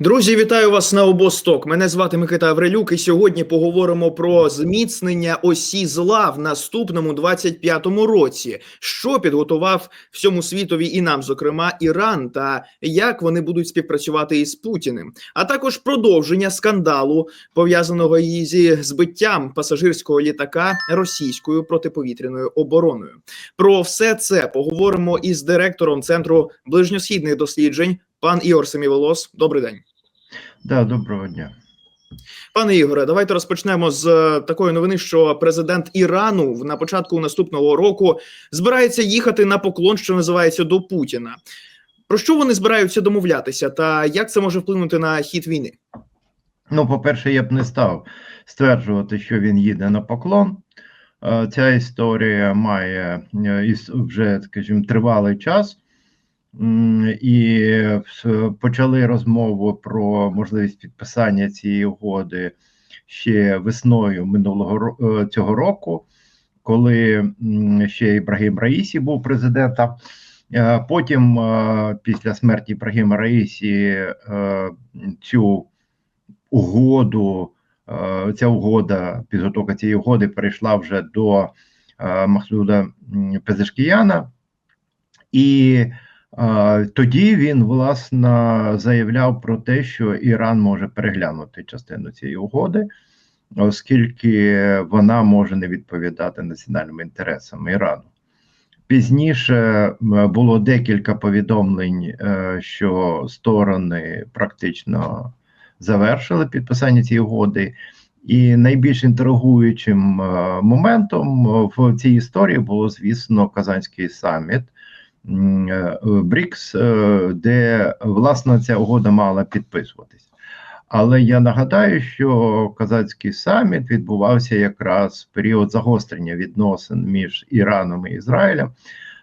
Друзі, вітаю вас на обосток. Мене звати Микита Аврелюк, і сьогодні поговоримо про зміцнення осі зла в наступному 25-му році, що підготував всьому світові і нам, зокрема, Іран, та як вони будуть співпрацювати із Путіним, а також продовження скандалу пов'язаного зі збиттям пасажирського літака російською протиповітряною обороною. Про все це поговоримо із директором центру ближньосхідних досліджень. Пан Ігор Семіволос, добрий день. Да, доброго дня. Пане Ігоре, давайте розпочнемо з е, такої новини, що президент Ірану на початку наступного року збирається їхати на поклон, що називається до Путіна. Про що вони збираються домовлятися, та як це може вплинути на хід війни? Ну, по-перше, я б не став стверджувати, що він їде на поклон. Е, Ця історія має е, вже, скажімо, тривалий час. І почали розмову про можливість підписання цієї угоди ще весною минулого е, цього року, коли ще Ібрагім Раїсі був президентом. Е, Потім, е, після смерті Ібрагіма Раїсі, е, цю угоду, е, ця угода, підготовка цієї угоди перейшла вже до е, Махсуда Пезешкіяна, і е, тоді він власне заявляв про те, що Іран може переглянути частину цієї угоди, оскільки вона може не відповідати національним інтересам Ірану. Пізніше було декілька повідомлень, е, що сторони практично завершили підписання цієї угоди. І найбільш інтригуючим е, моментом е, в цій історії було, звісно, Казанський саміт БРІКС, е, де власне ця угода мала підписуватись. Але я нагадаю, що Казацький саміт відбувався якраз в період загострення відносин між Іраном і Ізраїлем.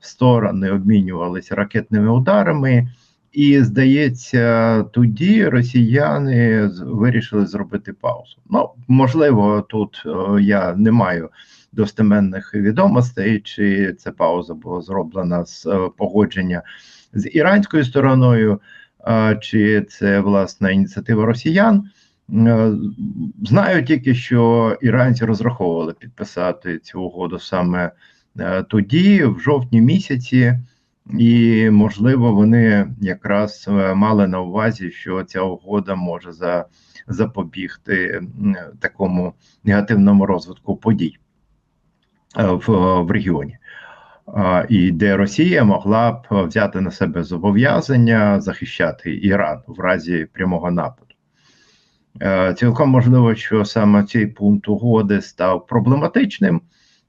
Сторони обмінювалися ракетними ударами, і здається, тоді росіяни вирішили зробити паузу. Ну, можливо, тут е, я не маю достеменних відомостей, чи ця пауза була зроблена з е, погодження з іранською стороною, чи це власна ініціатива росіян. Е, Знаю тільки, що іранці розраховували підписати цю угоду саме е, тоді, в жовтні місяці, і можливо, вони якраз мали на увазі, що ця угода може за, запобігти такому негативному розвитку подій в, в регіоні. І де Росія могла б взяти на себе зобов'язання захищати Іран в разі прямого нападу. Е, Цілком можливо, що саме цей пункт угоди став проблематичним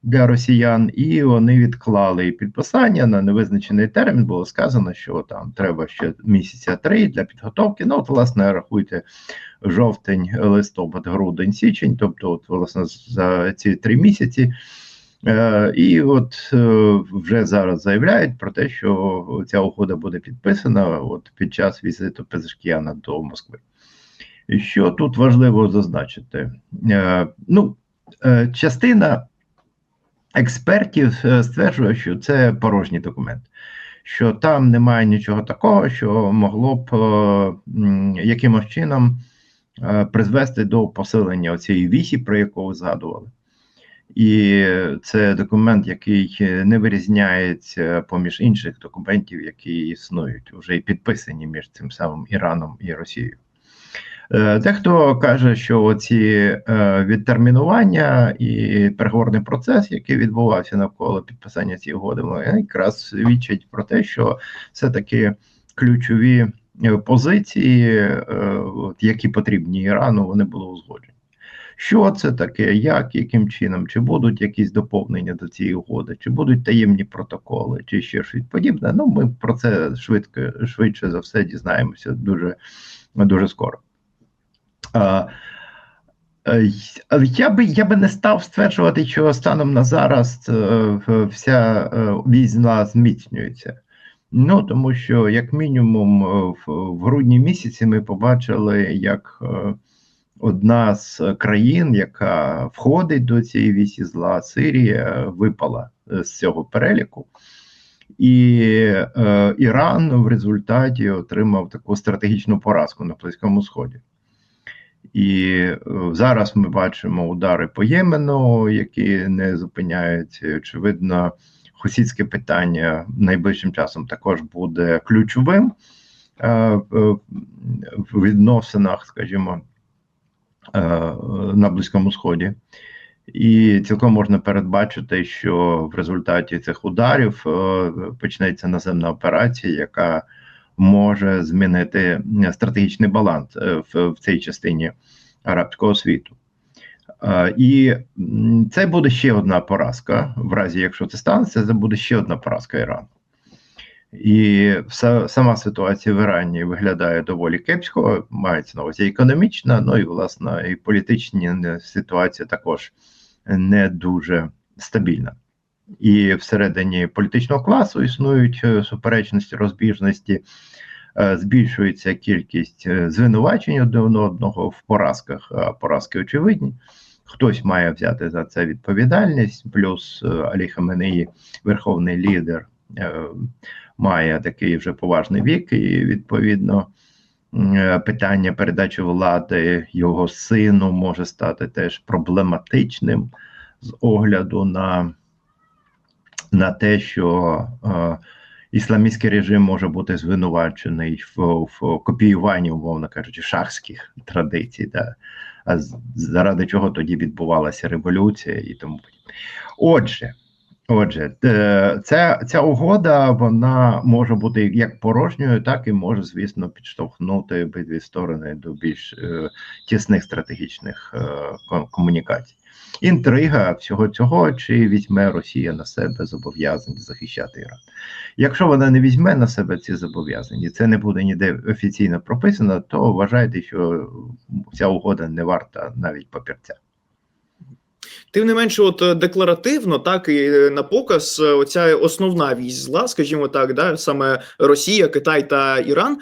для росіян, і вони відклали підписання на невизначений термін. Було сказано, що там треба ще місяця три для підготовки. Ну, от, власне, рахуйте жовтень, листопад, грудень, січень, тобто, от, власне, за ці три місяці. Е, І от е, вже зараз заявляють про те, що ця угода буде підписана от під час візиту Пезешкіяна до Москви. Що тут важливо зазначити? Е, Ну, частина експертів стверджує, що це порожній документ, що там немає нічого такого, що могло б якимось чином призвести до посилення цієї вісі, про яку ви згадували. І це документ, який не вирізняється поміж інших документів, які існують, вже і підписані між цим самим Іраном і Росією. Е, Дехто каже, що ці е, відтермінування і переговорний процес, який відбувався навколо підписання цієї угоди, якраз свідчать про те, що все-таки ключові е, позиції, е, які потрібні Ірану, вони були узгоджені. Що це таке, як, яким чином, чи будуть якісь доповнення до цієї угоди, чи будуть таємні протоколи, чи ще щось подібне. Ну, ми про це швидко, швидше за все дізнаємося дуже, дуже скоро. А, я би я би не став стверджувати, що станом на зараз е, вся е, війна зміцнюється. Ну тому що, як мінімум, в, в грудні місяці ми побачили, як е, одна з країн, яка входить до цієї вісі зла, Сирія, випала е, з цього переліку. І е, Іран в результаті отримав таку стратегічну поразку на Близькому Сході. І е, зараз ми бачимо удари по Ємену, які не зупиняються. Очевидно, хусідське питання найближчим часом також буде ключовим е, е, в відносинах, скажімо, е, на Близькому Сході. І цілком можна передбачити, що в результаті цих ударів е, почнеться наземна операція, яка може змінити стратегічний баланс е, в, в цій частині арабського світу. Е, І це буде ще одна поразка. В разі, якщо це станеться, це буде ще одна поразка Ірану. І вся, сама ситуація в Ірані виглядає доволі кепсько, мається на увазі економічна, ну і власне і політична ситуація також не дуже стабільна. І всередині політичного класу існують е, суперечності, розбіжності, е, збільшується кількість е, звинувачень один одного в поразках, а поразки очевидні. Хтось має взяти за це відповідальність, плюс Алі Хаменеї, верховний лідер, має такий вже поважний вік, і відповідно е, питання передачі влади його сину може стати теж проблематичним з огляду на, на те, що е, ісламістський режим може бути звинувачений в, в копіюванні, умовно кажучи, шахських традицій, да? а заради чого тоді відбувалася революція і тому. Отже. Отже, е, ця, ця угода вона може бути як порожньою, так і може, звісно, підштовхнути обидві сторони до більш е, тісних стратегічних е, комунікацій. Інтрига всього цього, чи візьме Росія на себе зобов'язання захищати Іран. Якщо вона не візьме на себе ці зобов'язання, це не буде ніде офіційно прописано, то вважайте, що ця угода не варта навіть папірця. Тим не менше, от е, декларативно, так і е, на показ, е, оця основна вість зла, скажімо так, да, саме Росія, Китай та Іран,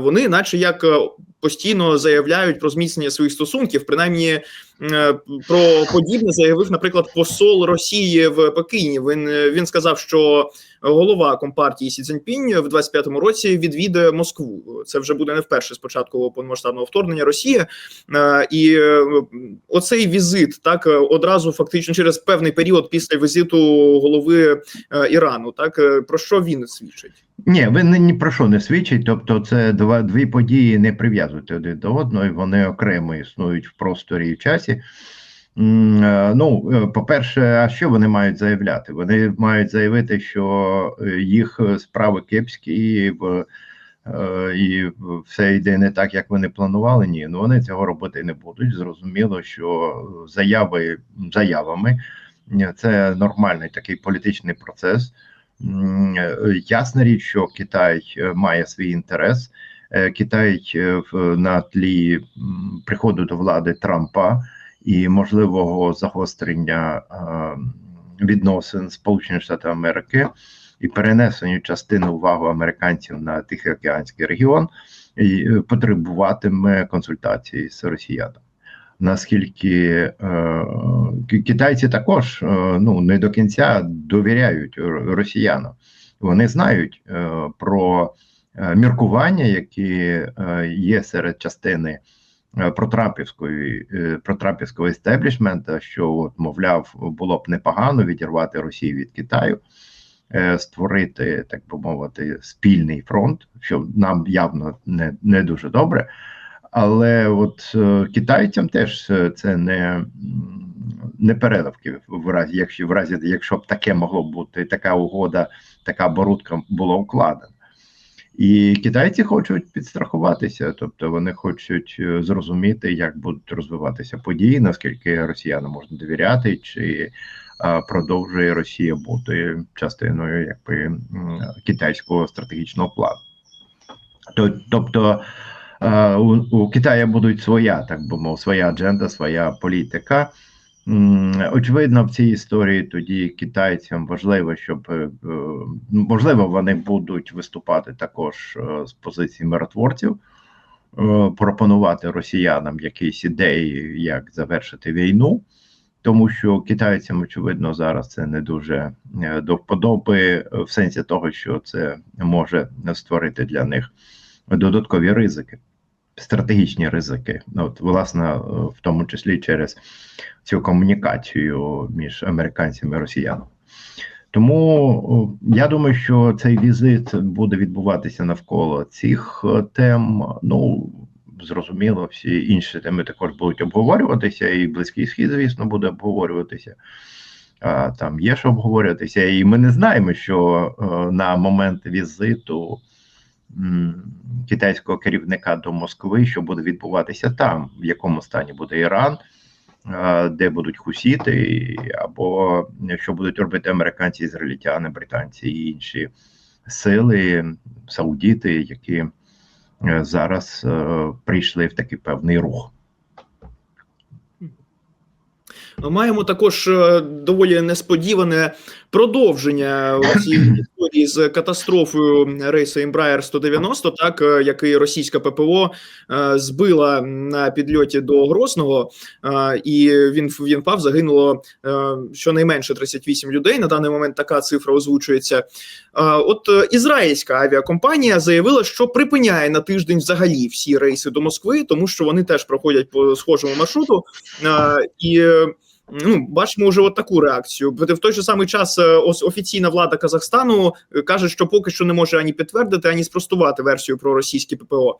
вони, наче як постійно заявляють про зміцнення своїх стосунків, принаймні е, про подібне заявив, наприклад, посол Росії в Пекіні. Він е, він сказав, що голова компартії Сі Цзіньпінь в 25-му році відвідає Москву. Це вже буде не вперше з початку повномасштабного вторгнення Росії. Е, І оцей візит так одразу фактично через певний період після візиту голови Ірану, так про що він свідчить? Ні, ви ні, про що не свідчить. Тобто, це два дві події не прив'язують один до одного, і вони окремо існують в просторі і в часі. Е, Ну, е, по-перше, а що вони мають заявляти? Вони мають заявити, що е, їх справи кепські і, і все йде не так, як вони планували. Ні, ну вони цього робити не будуть. Зрозуміло, що заяви заявами це нормальний такий політичний процес. Е, Ясна річ, що Китай е, має свій інтерес. Е, Китай на тлі приходу до влади Трампа і можливого загострення відносин Сполучених Штатів Америки і перенесенню частини уваги американців на Тихоокеанський регіон і потребуватиме консультації з росіянами. Наскільки е, китайці також е, ну не до кінця довіряють росіянам, вони знають е, про е, міркування, які е, є серед частини е, протрампівської е, протрампівського естеблішмента, що от, мовляв, було б непогано відірвати Росію від Китаю, е, створити, так би мовити, спільний фронт, що нам явно не, не дуже добре. Але от е, китайцям теж е, це не, не переливки в разі, якщо в разі, якщо б таке могло бути, така угода, така оборудка була укладена. І китайці хочуть підстрахуватися, тобто вони хочуть е, зрозуміти, як будуть розвиватися події, наскільки росіянам можна довіряти, чи продовжує Росія бути частиною якби китайського стратегічного плану. Тобто у, у Китаю будуть своя, так би мов, своя адженда, своя політика. Очевидно, в цій історії тоді китайцям важливо, щоб е, е, можливо вони будуть виступати також е, з позиції миротворців, е, пропонувати росіянам якісь ідеї, як завершити війну. тому що китайцям, очевидно, зараз це не дуже е, до вподоби, е, в сенсі того, що це може створити для них додаткові ризики, стратегічні ризики. От, власне, е, в тому числі через цю комунікацію між американцями і росіянами. Тому я думаю, що цей візит буде відбуватися навколо цих е, тем. Ну зрозуміло, всі інші теми також будуть обговорюватися, і близький схід, звісно, буде обговорюватися. Там є що обговорюватися, і ми не знаємо, що е, на момент візиту китайського керівника до Москви, що буде відбуватися там, в якому стані буде Іран, де будуть хусіти, або що будуть робити американці, ізраїльтяни, британці і інші сили, саудіти, які е, зараз е, прийшли в такий певний рух. Маємо також е, доволі несподіване продовження цієї історії з катастрофою рейсу Embraer 190, так е, який російська ППО е, збила на підльоті до Грозного, е, і він він впав. Загинуло щонайменше 38 людей. На даний момент така цифра озвучується. От ізраїльська авіакомпанія заявила, що припиняє на тиждень взагалі всі рейси до Москви, тому що вони теж проходять по схожому маршруту. І ну, бачимо вже от таку реакцію. В той же самий час е, офіційна влада Казахстану е, каже, що поки що не може ані підтвердити, ані спростувати версію про російське ППО.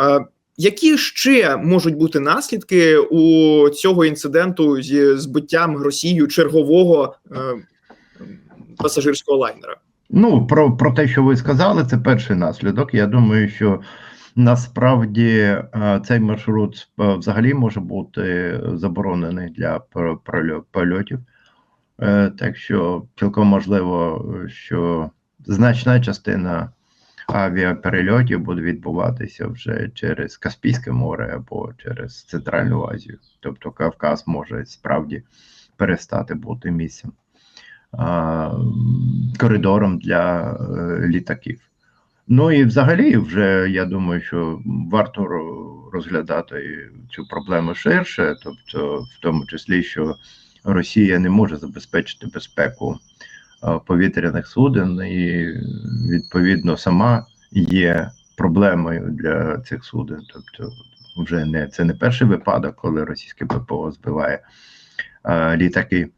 Е, Які ще можуть бути наслідки у цього інциденту зі збиттям Росією чергового пасажирського лайнера? Ну, про, про те, що ви сказали, це перший наслідок. Я думаю, що насправді е, цей маршрут е, взагалі може бути заборонений для пр- польотів. Е, Так що цілком можливо, що значна частина авіаперельотів буде відбуватися вже через Каспійське море або через Центральну Азію. Тобто Кавказ може справді перестати бути місцем коридором для літаків. Ну і взагалі, вже я думаю, що варто розглядати цю проблему ширше, тобто, в тому числі, що Росія не може забезпечити безпеку повітряних суден, і відповідно сама є проблемою для цих суден. Тобто, вже не це не перший випадок, коли російське ППО збиває літаки.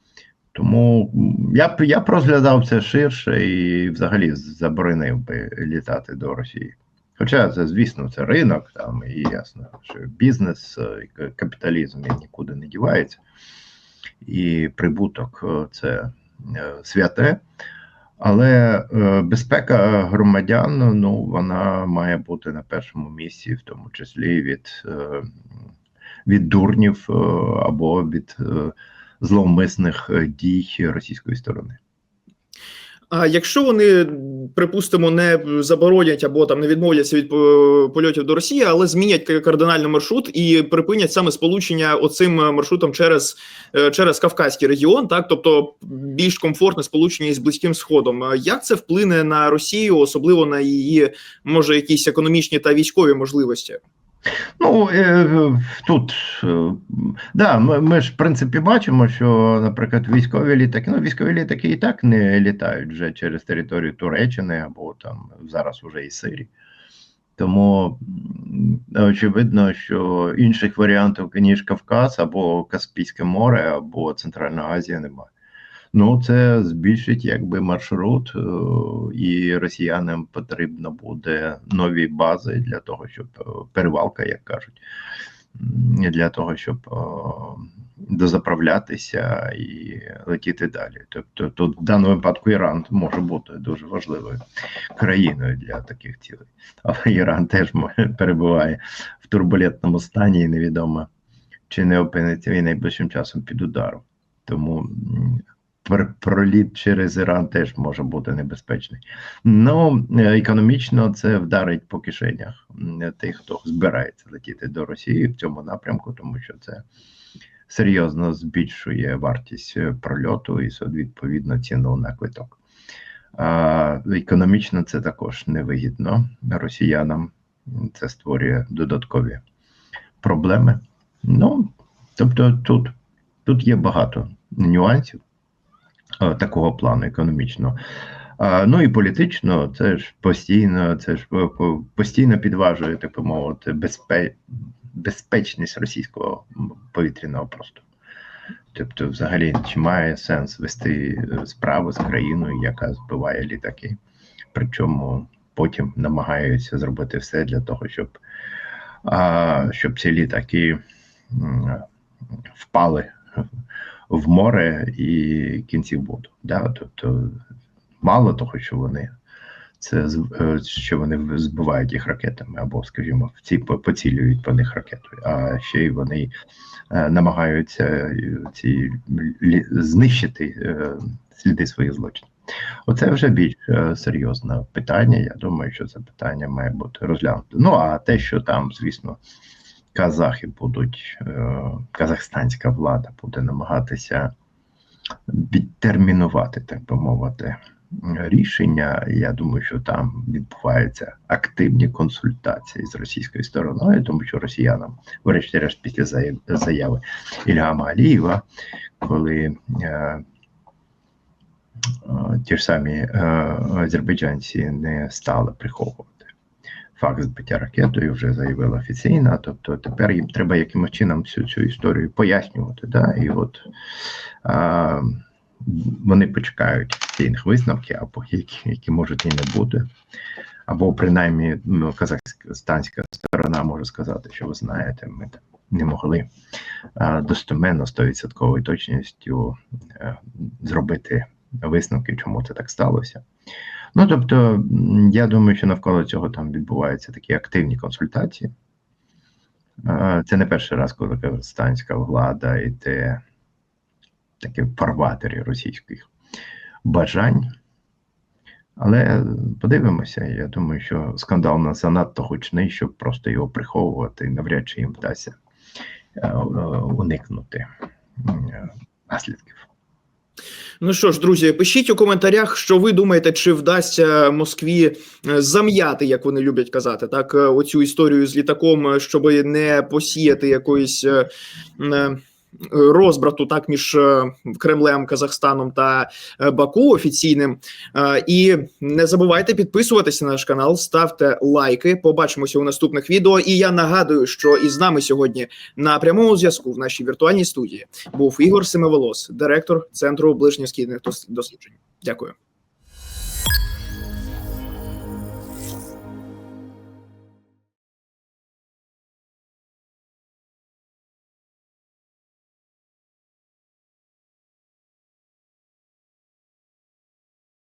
Тому я б я б розглядав це ширше і взагалі заборонив би літати до Росії. Хоча це, звісно, це ринок, там і ясно, що бізнес, е, капіталізм він нікуди не дівається, і прибуток е, це е, святе. Але безпека громадян ну, вона має бути на першому місці, в тому числі від, від дурнів або від зловмисних е, дій російської сторони. А якщо вони, припустимо, не заборонять або там не відмовляться від польотів до Росії, але змінять к- кардинально маршрут і припинять саме сполучення оцим маршрутом через, е, через Кавказький регіон, так тобто більш комфортне сполучення із близьким сходом. Як це вплине на Росію, особливо на її може якісь економічні та військові можливості? Ну е, тут е, да, ми, ми ж в принципі бачимо, що, наприклад, військові літаки, ну військові літаки і так не літають вже через територію Туреччини або там зараз уже і Сирії. Тому очевидно, що інших варіантів, ніж Кавказ, або Каспійське море, або Центральна Азія немає. Ну, це збільшить якби маршрут, е, і росіянам потрібно буде нові бази для того, щоб е, перевалка, як кажуть, для того, щоб е, дозаправлятися і летіти далі. Тобто, тут в даному випадку Іран може бути дуже важливою країною для таких цілей. Але Іран теж перебуває в турбулентному стані, і невідомо, чи не опиниться він найближчим часом під ударом. Тому проліт через Іран теж може бути небезпечний. Ну, е, економічно це вдарить по кишенях тих, хто збирається летіти до Росії в цьому напрямку, тому що це серйозно збільшує вартість е, прольоту і відповідно ціну на квиток. Економічно це також невигідно росіянам. Це створює додаткові проблеми. Ну, тобто тут Тут є багато нюансів е, такого плану економічного. Ну і політично, це ж постійно, це ж по- постійно підважує, так би мовити, безпе, безпечність російського повітряного простору. Тобто, взагалі, чи має сенс вести е, справу з країною, яка збиває літаки, причому потім намагаються зробити все для того, щоб, щоб ці літаки впали в море і кінці в воду. Да? Тобто, мало того, що вони це е, що вони збивають їх ракетами, або, скажімо, в ці поцілюють по них ракетою, а ще й вони е, намагаються е, ці знищити сліди своїх злочинів. Оце вже більш серйозне питання. Я думаю, що це питання має бути розглянуто. Ну а те, що там, звісно, казахи будуть, е, казахстанська влада буде намагатися відтермінувати, так би мовити, рішення. Я думаю, що там відбуваються активні консультації з російською стороною, тому що росіянам, врешті-решт, після заяви Ільгама Алієва, коли е, е, ті ж самі азербайджанці не стали приховувати факт збиття ракетою, вже заявила офіційно. Тобто тепер їм треба якимось чином всю цю історію пояснювати. Да? І от а, вони почекають офіційних висновків, або які, які можуть і не бути. Або принаймні ну, казахстанська сторона може сказати, що ви знаєте, ми не могли а, достеменно 100% точністю е, зробити висновки, чому це так сталося. Ну тобто, я думаю, що навколо цього там відбуваються такі активні консультації. Е, Це не перший раз, коли казахстанська влада йде таке в фарватері російських бажань. Але подивимося, я думаю, що скандал на занадто гучний, щоб просто його приховувати, і навряд чи їм вдасться е, е, уникнути наслідків. Ну що ж, друзі, пишіть у коментарях, що ви думаєте, чи вдасться Москві е, зам'яти, як вони люблять казати, так е, оцю історію з літаком, щоб не посіяти якоїсь е, е, розбрату так між е, Кремлем, Казахстаном та е, Баку офіційним. Е, І не забувайте підписуватися на наш канал, ставте лайки. Побачимося у наступних відео. І я нагадую, що із нами сьогодні на прямому зв'язку в нашій віртуальній студії був Ігор Семиволос, директор центру ближньосхідних дос- досліджень. Дякую.